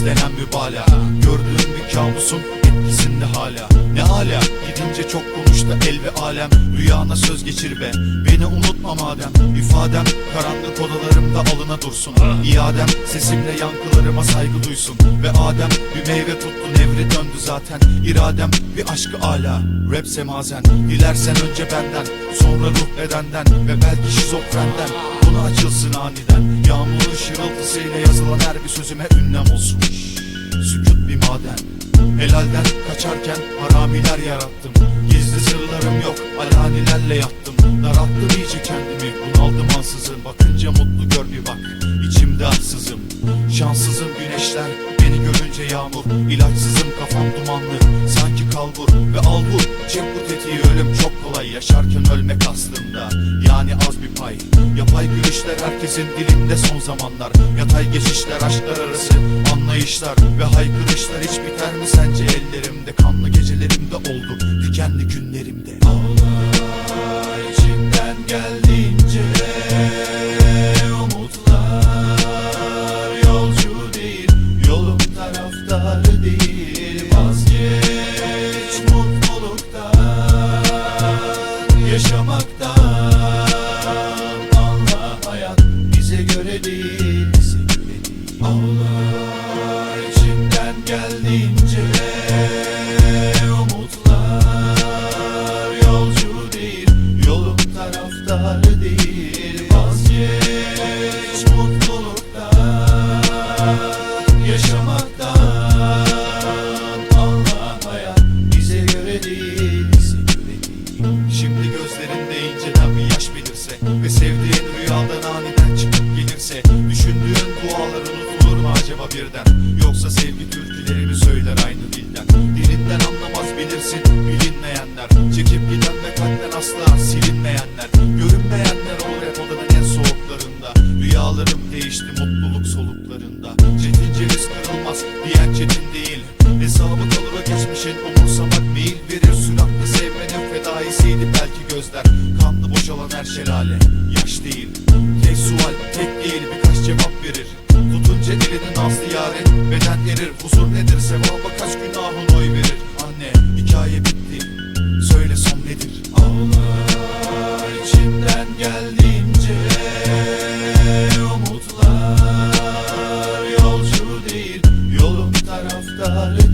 beslenen mübalağa. Gördüğüm bir kabusum etkisinde hala. Ne hala? Gidince çok konuş da el ve alem. Rüyana söz geçir be. Beni unutma madem. İfadem karanlık odalarımda alına dursun İadem sesimle yankılarıma saygı duysun. Ve Adem bir meyve tuttu nevre döndü zaten. İradem bir aşkı ala Rap semazen. Dilersen önce benden Sonra ruh bedenden Ve belki şizofrenden. Konu açılsın aniden. Yağmurun şırıltısıyla yazılan her bir sözüme ünlem olsun. Sükut bir maden Helalden kaçarken haramiler yarattım. Gizli sırlarım yok alanilerle yattım. Daralttım iyice kendimi bunaldım ansızın. Bakınca mutlu gör bir bak içimde aksızım Şanssızım güneşler beni görünce yağmur İlaçsızım kafam dumanlı. Sanki kalbur Ve al bu cep bu tetiği ölüm çok kolay. Yaşarken ölmek aslında yani az bir pay. Yapay gülüşler herkesin dilinde son zamanlar. Yatay geçişler aşklar arası anlayışlar Ve haykırışlar hiç biter mi sence? Ellerimde Kanlı gecelerimde oldu dikenli günlerimde Yaşamaktan Allah hayat bize göre değil. Bize göre değil. İçinden geldiğince çıkıp gelirse Düşündüğün dualar unutulur mu acaba birden? Yoksa sevgi türkülerini söyler aynı dilden. Dilinden anlamaz bilirsin bilinmeyenler. Çekip giden ve kalpten asla silinmeyenler. Görünmeyenler olur hep odanın en soğuklarında. Rüyalarım değişti mutluluk soluklarında. Çetin ceviz kırılmaz diyen çetin değil şelale. Yaş değil Tek sual tek değil birkaç cevap verir. Tutunca elinin nazlı yaren beden erir. Huzur nedir? Sevaba kaç günahın oy verir? Anne hikaye bitti. Söyle son nedir? Allah içinden geldiğince Umutlar yolcu değil. Yolum taraftarı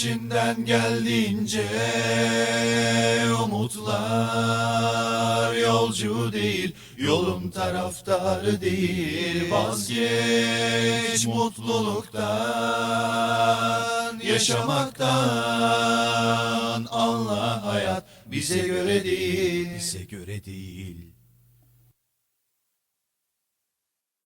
içinden geldiğince Umutlar yolcu değil Yolum taraftarı değil. Vazgeç mutluluktan Yaşamaktan. Allah hayat bize göre değil. Bize göre değil